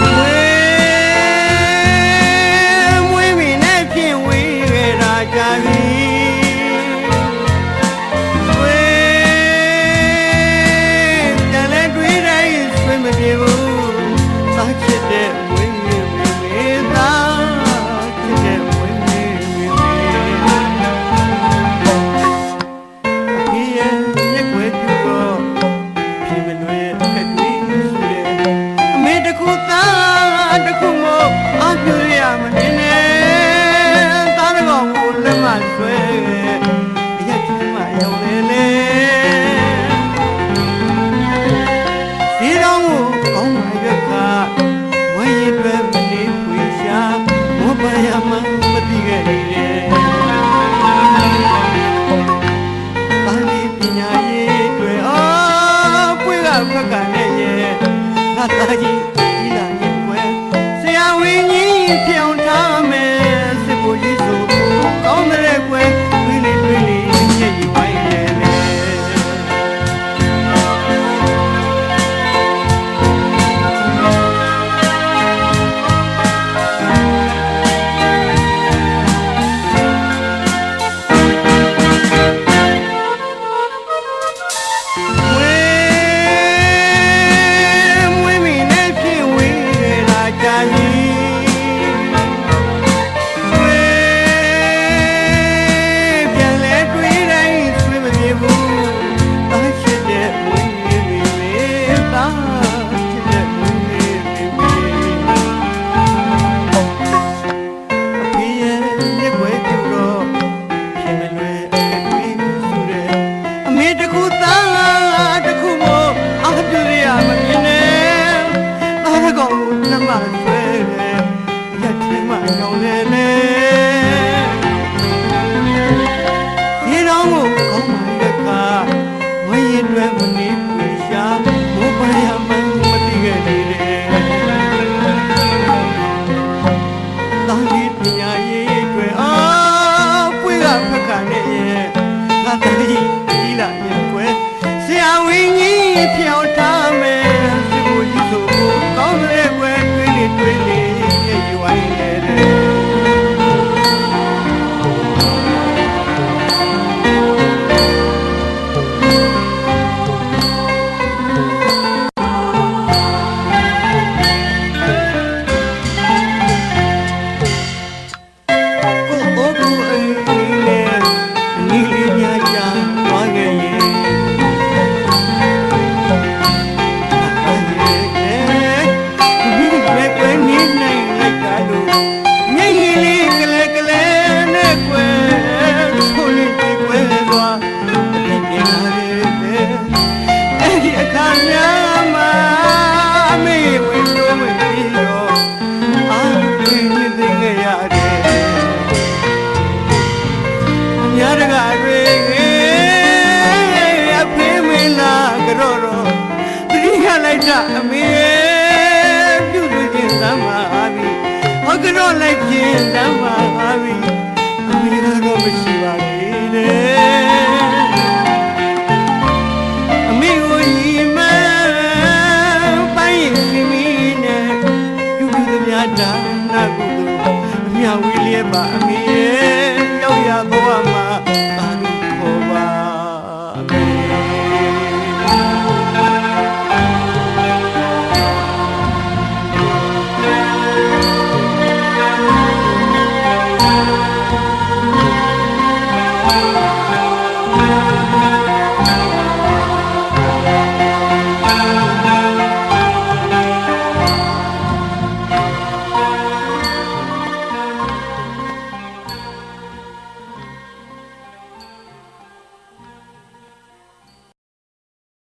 We're တစ်ခုမှအပြူရရမနေနဲ့သားတော်ကိုလက်မဆွဲ fiel တတိဒီလာရင်ကွယ်ဆရာဝင်းကြီးဖြ ကတော့လိုက်ပြင်းလမ်းမှာပါပြီအမေကတော့မရှိပါဘူး